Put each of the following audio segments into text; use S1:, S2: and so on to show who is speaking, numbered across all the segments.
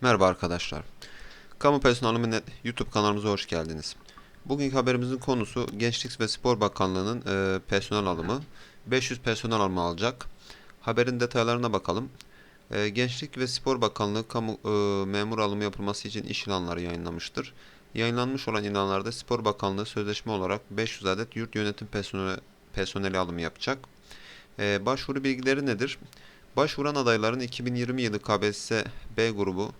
S1: Merhaba arkadaşlar. Kamu Personeli YouTube kanalımıza hoş geldiniz. Bugünkü haberimizin konusu Gençlik ve Spor Bakanlığı'nın e, personel alımı. 500 personel alımı alacak. Haberin detaylarına bakalım. E, Gençlik ve Spor Bakanlığı kamu e, memur alımı yapılması için iş ilanları yayınlamıştır. Yayınlanmış olan ilanlarda Spor Bakanlığı sözleşme olarak 500 adet yurt yönetim personeli, personeli alımı yapacak. E, başvuru bilgileri nedir? Başvuran adayların 2020 yılı KPSS B grubu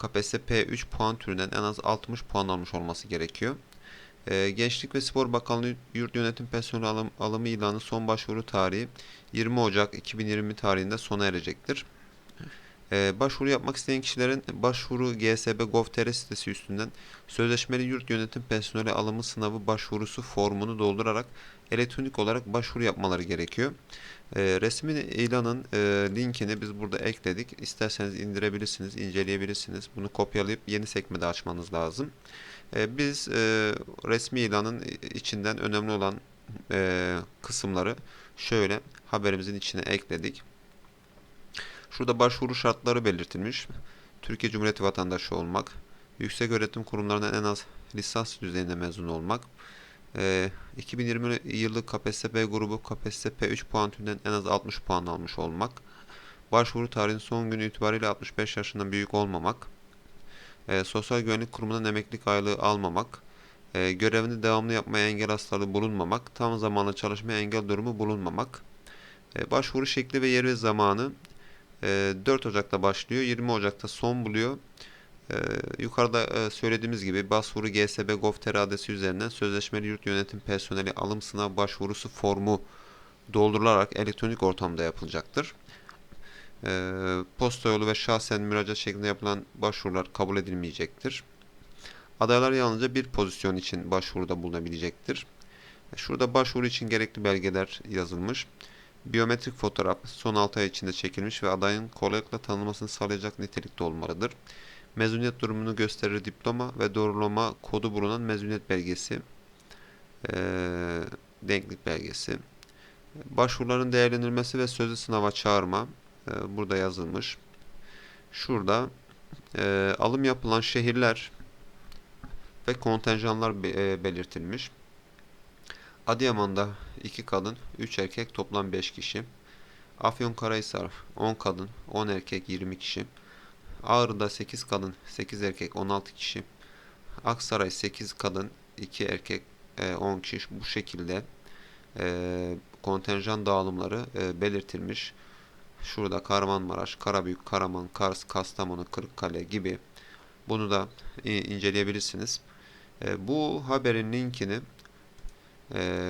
S1: KPSS P3 puan türünden en az 60 puan almış olması gerekiyor. Ee, Gençlik ve Spor Bakanlığı Yurt Yönetim Personel alım, alımı ilanı son başvuru tarihi 20 Ocak 2020 tarihinde sona erecektir. Ee, başvuru yapmak isteyen kişilerin başvuru GSB Gov.tr sitesi üstünden sözleşmeli yurt yönetim personeli alımı sınavı başvurusu formunu doldurarak elektronik olarak başvuru yapmaları gerekiyor. E, resmin ilanın e, linkini biz burada ekledik. İsterseniz indirebilirsiniz, inceleyebilirsiniz. Bunu kopyalayıp yeni sekmede açmanız lazım. E, biz e, resmi ilanın içinden önemli olan e, kısımları şöyle haberimizin içine ekledik. Şurada başvuru şartları belirtilmiş. Türkiye Cumhuriyeti vatandaşı olmak, yüksek öğretim kurumlarından en az lisans düzeyinde mezun olmak, ee, 2020 yılı KPSS B grubu KPSS P3 puan türünden en az 60 puan almış olmak. Başvuru tarihinin son günü itibariyle 65 yaşından büyük olmamak. Ee, Sosyal Güvenlik Kurumu'ndan emeklilik aylığı almamak. Ee, görevini devamlı yapmaya engel hastalığı bulunmamak. Tam zamanlı çalışmaya engel durumu bulunmamak. Ee, başvuru şekli ve yeri ve zamanı e, 4 Ocak'ta başlıyor. 20 Ocak'ta son buluyor. Ee, yukarıda e, söylediğimiz gibi başvuru GSB Gov.tr adresi üzerinden sözleşmeli yurt yönetim personeli alım sınav başvurusu formu doldurularak elektronik ortamda yapılacaktır. Ee, posta yolu ve şahsen müracaat şeklinde yapılan başvurular kabul edilmeyecektir. Adaylar yalnızca bir pozisyon için başvuruda bulunabilecektir. Şurada başvuru için gerekli belgeler yazılmış. Biyometrik fotoğraf son 6 ay içinde çekilmiş ve adayın kolaylıkla tanınmasını sağlayacak nitelikte olmalıdır mezuniyet durumunu gösterir diploma ve doğrulama kodu bulunan mezuniyet belgesi, e, denklik belgesi. Başvuruların değerlendirilmesi ve sözlü sınava çağırma e, burada yazılmış. Şurada e, alım yapılan şehirler ve kontenjanlar be, e, belirtilmiş. Adıyaman'da 2 kadın, 3 erkek toplam 5 kişi. Afyonkarahisar 10 kadın, 10 erkek 20 kişi. Ağrı'da 8 kadın, 8 erkek, 16 kişi. Aksaray 8 kadın, 2 erkek, 10 e, kişi. Bu şekilde e, kontenjan dağılımları e, belirtilmiş. Şurada Kahramanmaraş, Karabük, Karaman, Kars, Kastamonu, Kırıkkale gibi bunu da inceleyebilirsiniz. Bu haberin linkini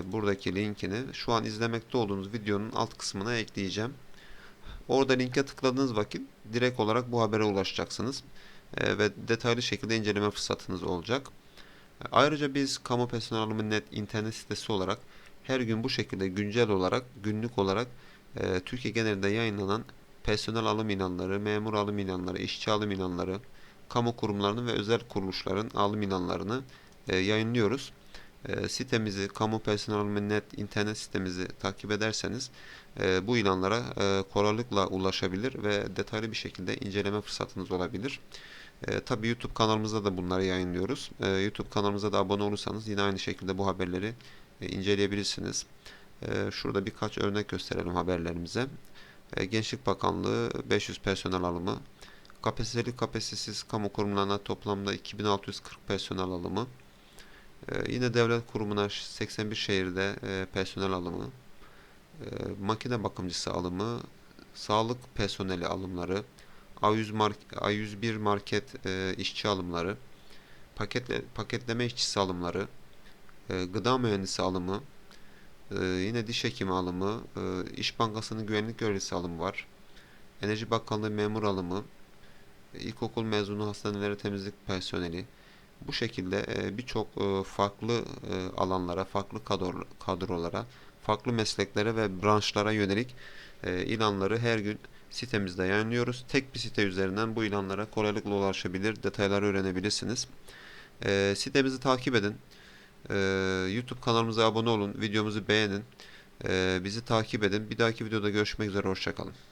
S1: buradaki linkini şu an izlemekte olduğunuz videonun alt kısmına ekleyeceğim. Orada linke tıkladığınız vakit direkt olarak bu habere ulaşacaksınız. E, ve detaylı şekilde inceleme fırsatınız olacak. E, ayrıca biz Kamu Personel Alımı Net internet sitesi olarak her gün bu şekilde güncel olarak, günlük olarak e, Türkiye genelinde yayınlanan personel alım ilanları, memur alım ilanları, işçi alım ilanları, kamu kurumlarının ve özel kuruluşların alım ilanlarını e, yayınlıyoruz e, sitemizi, kamu personel net internet sitemizi takip ederseniz e, bu ilanlara e, kolaylıkla ulaşabilir ve detaylı bir şekilde inceleme fırsatınız olabilir. E, Tabi YouTube kanalımızda da bunları yayınlıyoruz. E, YouTube kanalımıza da abone olursanız yine aynı şekilde bu haberleri e, inceleyebilirsiniz. E, şurada birkaç örnek gösterelim haberlerimize. E, Gençlik Bakanlığı 500 personel alımı, kapasiteli kapasitesiz kamu kurumlarına toplamda 2640 personel alımı, ee, yine devlet kurumuna 81 şehirde e, personel alımı, e, makine bakımcısı alımı, sağlık personeli alımları, A100 mark A101 market e, işçi alımları, paketle, paketleme işçisi alımları, e, gıda mühendisi alımı, e, yine diş hekimi alımı, e, İş Bankası'nın güvenlik görevlisi alımı var. Enerji Bakanlığı memur alımı, ilkokul mezunu hastanelere temizlik personeli, bu şekilde e, birçok e, farklı e, alanlara, farklı kadrolara, farklı mesleklere ve branşlara yönelik ilanları her gün sitemizde yayınlıyoruz. Tek bir site üzerinden bu ilanlara kolaylıkla ulaşabilir, detayları öğrenebilirsiniz. Sitemizi takip edin. YouTube kanalımıza abone olun, videomuzu beğenin. Bizi takip edin. Bir dahaki videoda görüşmek üzere, hoşçakalın.